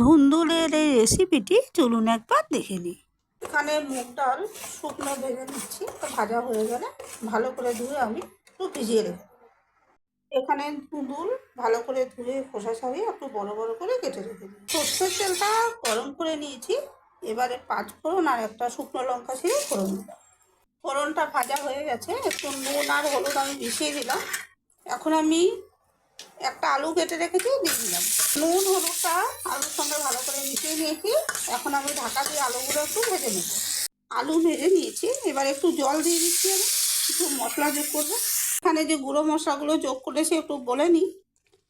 ধুন্দুলের এই রেসিপিটি চলুন একবার দেখে নিই। এখানে মুগ ডাল, শুকনো ভেজে নিচ্ছি, তো ভাজা হয়ে গেলে ভালো করে ধুয়ে আমি একটু ভিজিয়ে রেখে এখানে ধুঁদুল ভালো করে ধুয়ে খোসা ছাড়িয়ে একটু বড় বড় করে কেটে রেখে দিই। সর্ষের তেলটা গরম করে নিয়েছি, এবারে পাঁচ ফোড়ন আর একটা শুকনো লঙ্কা ছিঁড়ে ফোড়ন। দিলাম ফোড়নটা ভাজা হয়ে গেছে, একটু নুন আর হলুদ আমি মিশিয়ে দিলাম। এখন আমি একটা আলু কেটে রেখেছি, দিয়ে দিলাম। নুন ভালো নিয়েছি এখন আমি ঢাকা দিয়ে আলুগুলো একটু ভেজে নেব। আলু ভেজে নিয়েছি, এবার একটু জল দিয়ে দিচ্ছি আমি, একটু মশলা যোগ করব। এখানে যে গুঁড়ো মশলাগুলো যোগ করেছি একটু বলে নিই।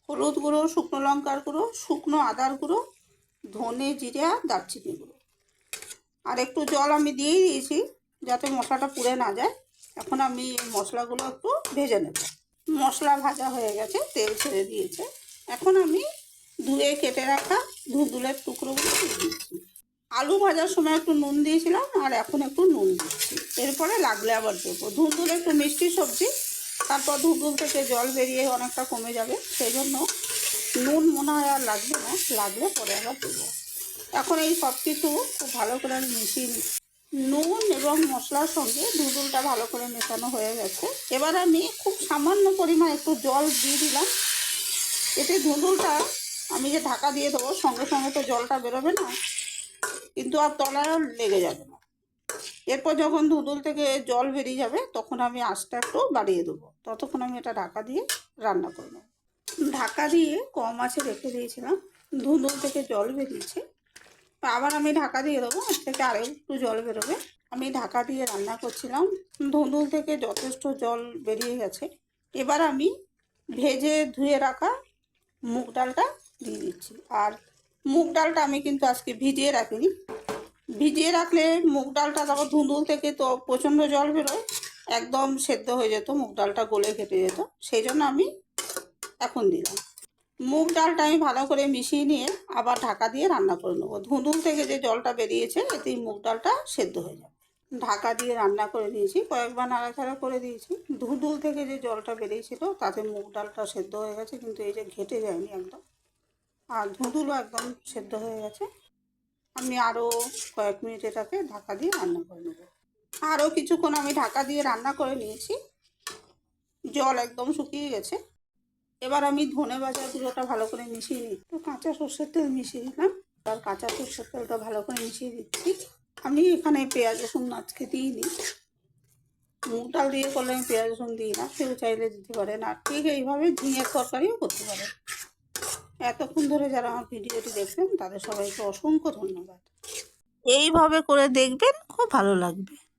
হলুদ গুঁড়ো, শুকনো লঙ্কার গুঁড়ো, শুকনো আদার গুঁড়ো, ধনে জিরে দারচিনি গুঁড়ো। আর একটু জল আমি দিয়েই দিয়েছি যাতে মশলাটা পুড়ে না যায়। এখন আমি মশলাগুলো একটু ভেজে নেব। মশলা ভাজা হয়ে গেছে, তেল ছেড়ে দিয়েছে। এখন আমি ধুয়ে কেটে রাখা ধুঁদুলের টুকরোগুলো দিচ্ছি আলু ভাজার সময় একটু নুন দিয়েছিলাম, আর এখন একটু নুন দিচ্ছি এরপরে লাগলে আবার দেবো। ধুঁদুল একটু মিষ্টি সবজি, তারপর ধুঁদুল থেকে জল বেরিয়ে অনেকটা কমে যাবে সেই জন্য নুন মনে হয় আর লাগবে না, লাগলে পরে আবার দেবো। এখন এই সব কিছু খুব ভালো করে আমি মিশিয়ে নুন এবং মশলার সঙ্গে ধুঁদুলটা ভালো করে মেশানো হয়ে গেছে। এবার আমি খুব সামান্য পরিমাণ একটু জল দিয়ে দিলাম। এতে ধুঁদুলটা আমি যে ঢাকা দিয়ে দেবো, সঙ্গে সঙ্গে তো জলটা বেরোবে না। কিন্তু আর তলায় লেগে যাবে না। এরপর যখন ধুঁদুল থেকে জল বেরিয়ে যাবে, তখন আমি আঁচটা একটু বাড়িয়ে দেবো। ততক্ষণ আমি এটা ঢাকা দিয়ে রান্না করে নেব ঢাকা দিয়ে কম আঁচে রেখে দিয়েছিলাম। ধুঁদুল থেকে জল বেরিয়েছে। আবার আমি ঢাকা দিয়ে দেবো, এর থেকে আরও একটু জল বেরোবে। আমি ঢাকা দিয়ে রান্না করছিলাম। ধুঁদুল থেকে যথেষ্ট জল বেরিয়ে গেছে। এবার আমি ভেজে ধুয়ে রাখা মুগ ডালটা দিয়ে দিচ্ছি। আর মুগ ডালটা আমি কিন্তু আজকে ভিজিয়ে রাখিনি। ভিজিয়ে রাখলে মুগ ডালটা তারপর ধুঁদুল থেকে তো প্রচণ্ড জল বেরোয়, একদম সেদ্ধ হয়ে যেত, মুগ ডালটা গলে কেটে যেত। সেই জন্য আমি এখন দিলাম। মুগ ডালটা আমি ভালো করে মিশিয়ে নিয়ে আবার ঢাকা দিয়ে রান্না করে নেব। ধুঁদুল থেকে যে জলটা বেরিয়েছে, এতেই মুগ ডালটা সেদ্ধ হয়ে যাবে। ঢাকা দিয়ে রান্না করে দিয়েছি, কয়েকবার নাড়াচাড়া করে দিয়েছি। ধুঁদুল থেকে যে জলটা বেরিয়েছিল, তাতে মুগ ডালটা সেদ্ধ হয়ে গেছে, কিন্তু এই যে ঘেটে যায়নি একদম। আর ধুঁদুলও একদম সেদ্ধ হয়ে গেছে। আমি আরও কয়েক মিনিট এটাকে ঢাকা দিয়ে রান্না করে নেব। আরও কিছুক্ষণ আমি ঢাকা দিয়ে রান্না করে নিয়েছি। জল একদম শুকিয়ে গেছে। এবার আমি ধনে ভাজা গুঁড়োটা ভালো করে মিশিয়ে নিই। তো কাঁচা সর্ষের তেল মিশিয়ে দিলাম আর কাঁচা সর্ষের তেলটা ভালো করে মিশিয়ে দিচ্ছি। আমি এখানে পেঁয়াজ, রসুন আজকে দিইনি মুগ ডাল দিয়ে করলে আমি পেঁয়াজ, রসুন দিই না। কেউ চাইলে দিতে পারেন। আর ঠিক এইভাবে ঝিঙের তরকারিও করতে পারে এতক্ষণ ধরে যারা আমার ভিডিওটি দেখছেন, তাদের সবাইকে অসংখ্য ধন্যবাদ। এইভাবে করে দেখবেন, খুব ভালো লাগবে।